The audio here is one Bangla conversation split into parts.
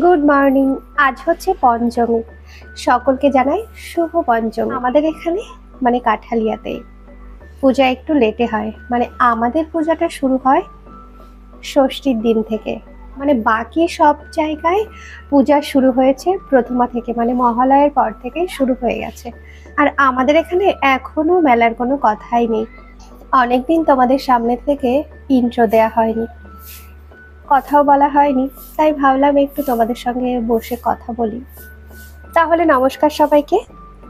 গুড মর্নিং, আজ হচ্ছে পঞ্চমী। সকলকে জানাই শুভ পঞ্চমী। আমাদের এখানে মানে কাঠালিয়াতে, পূজা একটু লেটে হয়। মানে আমাদের পূজাটা শুরু হয় ষষ্ঠীর দিন থেকে। মানে বাকি সব জায়গায় পূজা শুরু হয়েছে প্রথমা থেকে মানে মহালয়ের পর থেকে শুরু হয়ে গেছে। আর আমাদের এখানে এখনও মেলার কোনো কথাই নেই। অনেকদিন তোমাদের সামনে থেকে ইন্ট্রো দেয়া হয়নি। কথাও বলা হয়নি, তাই ভাবলাম একটু তোমাদের সঙ্গে বসে কথা বলি। তাহলে নমস্কার সবাইকে।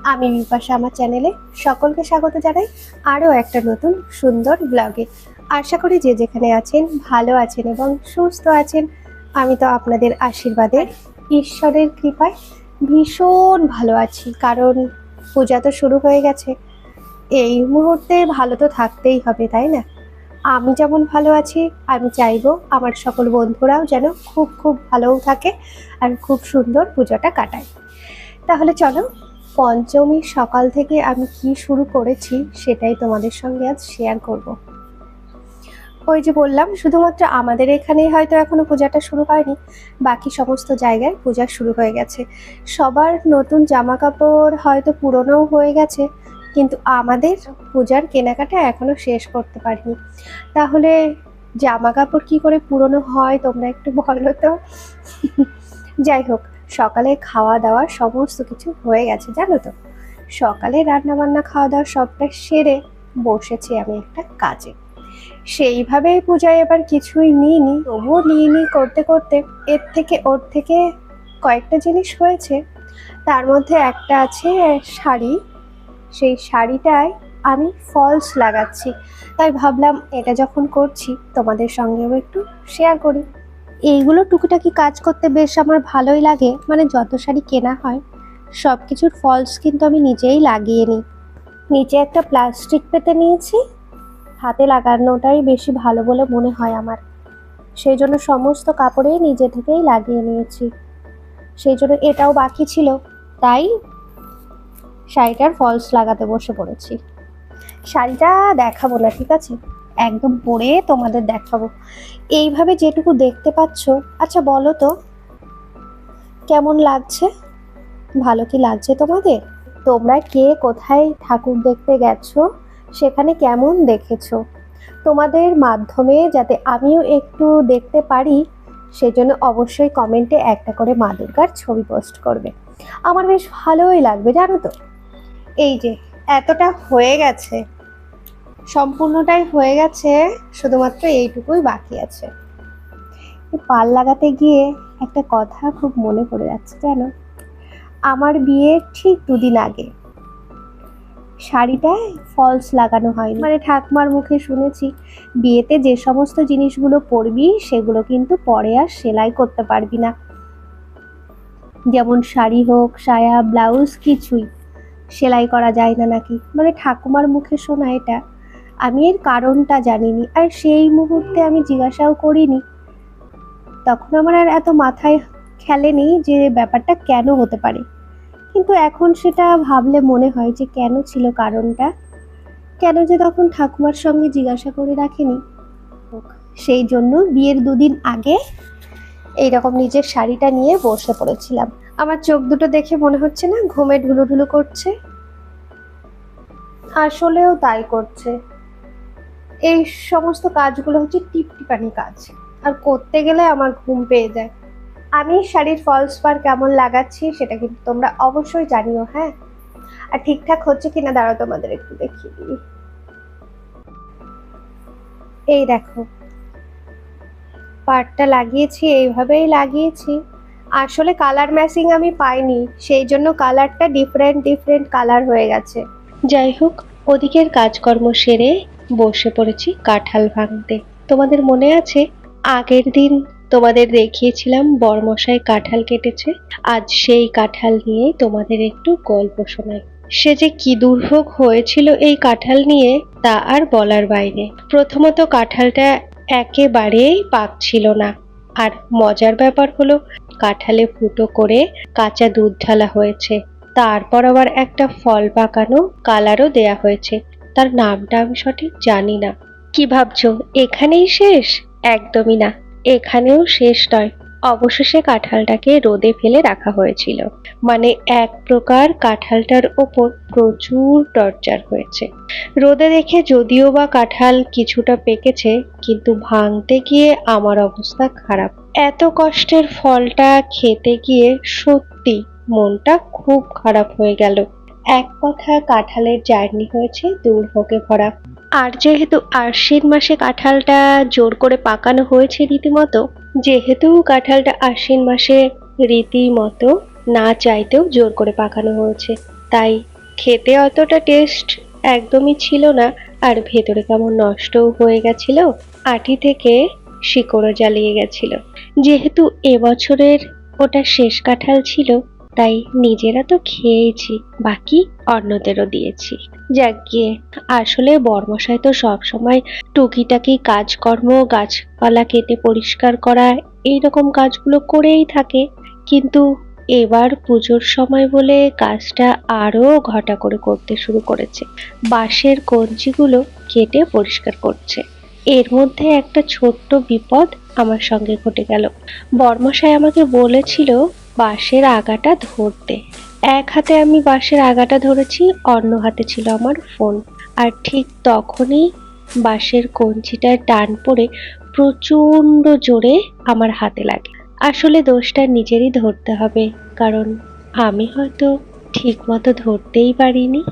আমি বিপাশা, আমার চ্যানেলে সকলকে স্বাগত জানাই আরও একটা নতুন সুন্দর ব্লগে। আশা করি যে যেখানে আছেন ভালো আছেন এবং সুস্থ আছেন, আমি তো আপনাদের আশীর্বাদে, ঈশ্বরের কৃপায় ভীষণ ভালো আছি, কারণ পূজা তো শুরু হয়ে গেছে। এই মুহূর্তে ভালো তো থাকতেই হবে, তাই না? আমি যেমন ভালো আছি, আমি চাইব আমার সকল বন্ধুরাও যেন খুব খুব ভালোও থাকে আর খুব সুন্দর পুজোটা কাটায়। তাহলে চলো পঞ্চমীর সকাল থেকে আমি কি শুরু করেছি সেটাই তোমাদের সঙ্গে আজ শেয়ার করব। ওই যে বললাম, শুধুমাত্র আমাদের এখানেই হয়তো এখনও পূজাটা শুরু হয়নি, বাকি সমস্ত জায়গায় পূজা শুরু হয়ে গেছে। সবার নতুন জামা কাপড় হয়তো পুরনোও হয়ে গেছে কিন্তু আমাদের পূজার কেনাকাটা এখনও শেষ করতে পারিনি। তাহলে জামা কাপড় কি করে পুরনো হয় তোমরা একটু বলো তো? যাই হোক, সকালে খাওয়া দাওয়া সমস্ত কিছু হয়ে গেছে, জানো তো? সকালে রান্না বান্না খাওয়া দাওয়া সবটা সেরে বসেছি আমি একটা কাজে। সেইভাবে পূজায় এবার কিছুই নিইনি, তবুও নিইনি করতে করতে। এর থেকে ওর থেকে কয়েকটা জিনিস হয়েছে। তার মধ্যে একটা আছে শাড়ি সেই শাড়িটায় আমি ফলস লাগাচ্ছি। তাই ভাবলাম, এটা যখন করছি, তোমাদের সঙ্গেও একটু শেয়ার করি। এইগুলো টুকিটাকি কাজ করতে বেশ আমার ভালোই লাগে। মানে যত শাড়ি কেনা হয় সব কিছুর ফলস কিন্তু আমি নিজেই লাগিয়ে নিই। নিচে একটা প্লাস্টিক পেতে নিয়েছি। হাতে লাগানোটাই বেশি ভালো বলে মনে হয় আমার। সেই জন্য সমস্ত কাপড়েই নিজে থেকেই লাগিয়ে নিয়েছি। সেই জন্য এটাও বাকি ছিল। তাই শাড়িটার ফলস লাগাতে বসে পড়েছি। শাড়িটা দেখাবো না, ঠিক আছে? একদম পরে তোমাদের দেখাবো। এইভাবে যেটুকু দেখতে পাচ্ছ আচ্ছা বলো তো, কেমন লাগছে? ভালো কি লাগছে তোমাদের? তোমরা কে কোথায় ঠাকুর দেখতে গেছো? সেখানে কেমন দেখেছ? তোমাদের মাধ্যমে যাতে আমিও একটু দেখতে পারি, সেজন্য অবশ্যই কমেন্টে একটা করে মা দুর্গার ছবি পোস্ট করবে। আমার বেশ ভালোই লাগবে, জানো তো? এই যে, এতটা হয়ে গেছে। সম্পূর্ণটাই হয়ে গেছে, শুধুমাত্র এইটুকুই বাকি আছে। পাল লাগাতে গিয়ে একটা কথা খুব মনে পড়ে যাচ্ছে, জানো? আমার বিয়ের ঠিক দুদিন আগে। শাড়িটায় ফলস লাগানো হয়নি। মানে ঠাকমার মুখে শুনেছি, বিয়েতে যে সমস্ত জিনিসগুলো পরবি, সেগুলো কিন্তু পরে আর সেলাই করতে পারবি না। যেমন শাড়ি হোক, সায়া, ব্লাউজ, কিছুই। সেলাই করা যায় না নাকি? মানে ঠাকুমার মুখে শোনা এটা। আমি এর কারণটা জানিনি আর সেই মুহূর্তে আমি জিজ্ঞাসাও করিনি। তখন আমার আর এত মাথায় খেলেনি যে ব্যাপারটা কেন হতে পারে। কিন্তু এখন সেটা ভাবলে মনে হয় যে কেন ছিল কারণটা? কেন যে তখন ঠাকুমার সঙ্গে জিজ্ঞাসা করে রাখেনি? সেই জন্য বিয়ের দুদিন আগে এইরকম নিজের শাড়িটা নিয়ে বসে পড়েছিলাম। আমার চোখ দুটো দেখে মনে হচ্ছে না ঘুমে ঢুলু ঢুলু করছে। আসলেও তাই করছে। এই সমস্ত কাজগুলো হচ্ছে টিপটিপানি কাজ। আর করতে গেলে আমার ঘুম পেয়ে যায়। আমি শাড়ির ফলস পার কেমন লাগাচ্ছি সেটা কিন্তু তোমরা অবশ্যই জানিও হ্যাঁ? আর ঠিকঠাক হচ্ছে কিনা দাঁড়াও তোমাদের একটু দেখিয়ে দিই। এই দেখো পার্টটা লাগিয়েছি, এইভাবেই লাগিয়েছি। আসলে কালার ম্যাচিং আমি পাইনি, সেই জন্য কালারটা ডিফারেন্ট ডিফারেন্ট কালার হয়ে গেছে। যাই হোক, ওদিকের কাজকর্ম সেরে বসে পড়েছি কাঁঠাল ভাঙতে। তোমাদের মনে আছে, আগের দিন তোমাদের দেখিয়েছিলাম বরমশাই কাঁঠাল কেটেছে, আজ সেই কাঁঠাল নিয়েই তোমাদের একটু গল্প শোনাই। সে যে কি দুর্ভোগ হয়েছিল এই কাঁঠাল নিয়ে তা আর বলার বাইরে। প্রথমত কাঁঠালটা একেবারেই পাক ছিল না। আর মজার ব্যাপার হলো, কাঁঠালে ফুটো করে কাঁচা দুধ ঢালা হয়েছে। তারপর আবার একটা ফল পাকানো কালারও দেয়া হয়েছে। তার নামটা আমি সঠিক জানি না। কি ভাবছ, এখানেই শেষ? একদমই না। এখানেও শেষ নয়। অবশেষে কাঁঠালটাকে রোদে ফেলে রাখা হয়েছিল। মানে এক প্রকার কাঁঠালটার ওপর প্রচুর টর্চার হয়েছে। রোদে দেখে যদিও বা কাঁঠাল কিছুটা পেকেছে, কিন্তু ভাঙতে গিয়ে আমার অবস্থা খারাপ। এত কষ্টের ফলটা খেতে গিয়ে সত্যি মনটা খুব খারাপ হয়ে গেল। এক কথা কাঁঠালের জার্নি হয়েছে দুর্ভোগে ভরা। আর যেহেতু আশ্বিন মাসে কাঁঠালটা জোর করে পাকানো হয়েছে রীতিমতো যেহেতু কাঁঠালটা আশ্বিন মাসে রীতিমতো না চাইতেও জোর করে পাকানো হয়েছে, তাই খেতে অতটা টেস্ট একদমই ছিল না, আর ভেতরে কেমন নষ্টও হয়ে গেছিল, আটি থেকে শিকড়ও জ্বালিয়ে গেছিল। যেহেতু এবছরের ওটা শেষ কাঁঠাল ছিল তাই নিজেরা তো খেয়েছি, বাকি অন্যদেরও দিয়েছি। যাক গিয়ে, আসলে বর্মশাই তো সবসময় টুকিটাকি কাজকর্ম, গাছপালা কেটে পরিষ্কার করা, এইরকম কাজগুলো করেই থাকে। কিন্তু এবার পুজোর সময় বলে কাজটা আরও ঘটা করে করতে শুরু করেছে। বাঁশের কঞ্চিগুলো কেটে পরিষ্কার করছে। এর মধ্যে একটা ছোট্ট বিপদ আমার সঙ্গে ঘটে গেল। বর্মশাই আমাকে বলেছিল বাঁশের আগাটা ধরতে। এক হাতে আমি বাঁশের আগাটা ধরেছি, অন্য হাতে ছিল আমার ফোন। আর ঠিক তখনই বাঁশের কঞ্চিটার টান পড়ে প্রচণ্ড জোরে আমার হাতে লাগে। আসলে দোষটা নিজেরই ধরতে হবে, কারণ আমি হয়তো ঠিক মতো ধরতেই পারিনি।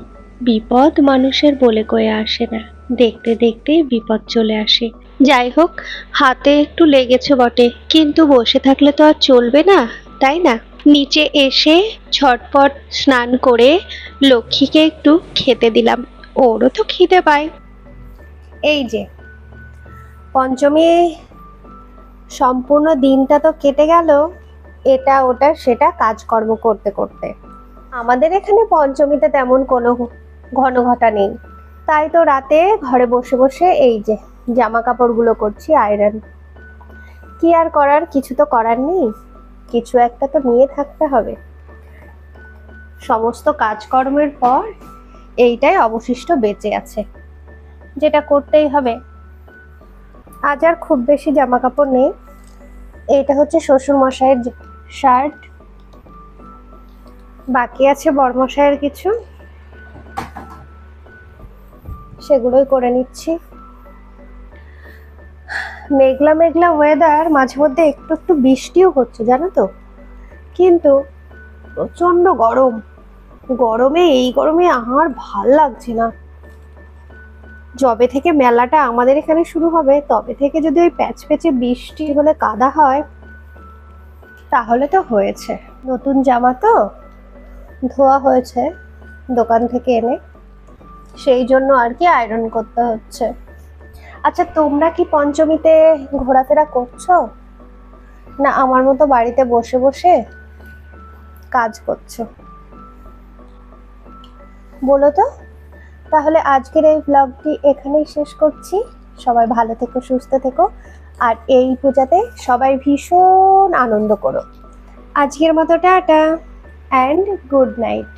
বিপদ মানুষের বলে কয়ে আসে না, দেখতে দেখতে বিপদ চলে আসে। যাই হোক, হাতে একটু লেগেছে বটে, কিন্তু বসে থাকলে তো আর চলবে না। তাই না? নিচে এসে ঝটপট স্নান করে লক্ষ্মীকে একটু খেতে দিলাম। ওরও তো খিদে পায়। এই যে, পঞ্চমী, সম্পূর্ণ দিনটা তো কেটে গেল। এটা, ওটা, সেটা কাজকর্ম করতে করতে। আমাদের এখানে পঞ্চমীতে তেমন কোনো ঘন ঘটা নেই। তাই তো রাতে ঘরে বসে বসে এই যে জামা কাপড়গুলো করছি, আয়রন। কি আর করার, কিছু তো করার নেই। কিছু একটা তো নিয়ে থাকতে হবে। সমস্ত কাজকর্মের পর এইটাই অবশিষ্ট বেঁচে আছে। যেটা করতেই হবে। আজ আর খুব বেশি জামা কাপড় নেই। এইটা হচ্ছে শ্বশুর মশাইয়ের শার্ট। বাকি আছে বরমশাইয়ের কিছু। সেগুলোই করে নিচ্ছি। মেঘলা মেঘলা ওয়েদার মাঝে মধ্যে একটু একটু বৃষ্টিও হচ্ছে, জানো তো? কিন্তু প্রচণ্ড গরম। গরমে, এই গরমে আর ভালো লাগছে না। যবে থেকে মেলাটা আমাদের এখানে শুরু হবে, তবে থেকে যদি ওই প্যাচ প্যাচে বৃষ্টি হলে কাদা হয়, তাহলে তো হয়েছে। নতুন জামা তো, ধোয়া হয়েছে দোকান থেকে এনে। সেই জন্য আর কি আয়রন করতে হচ্ছে। আচ্ছা তোমরা কি পঞ্চমীতে ঘোরাফেরা করছ? না, আমার মতো বাড়িতে বসে বসে কাজ করছ। বলো তো, তাহলে আজকের এই ব্লগটি এখানেই শেষ করছি। সবাই ভালো থেকো, সুস্থ থেকো, আর এই পূজাতে সবাই ভীষণ আনন্দ করো। আজকের মতো টাটা অ্যান্ড গুড নাইট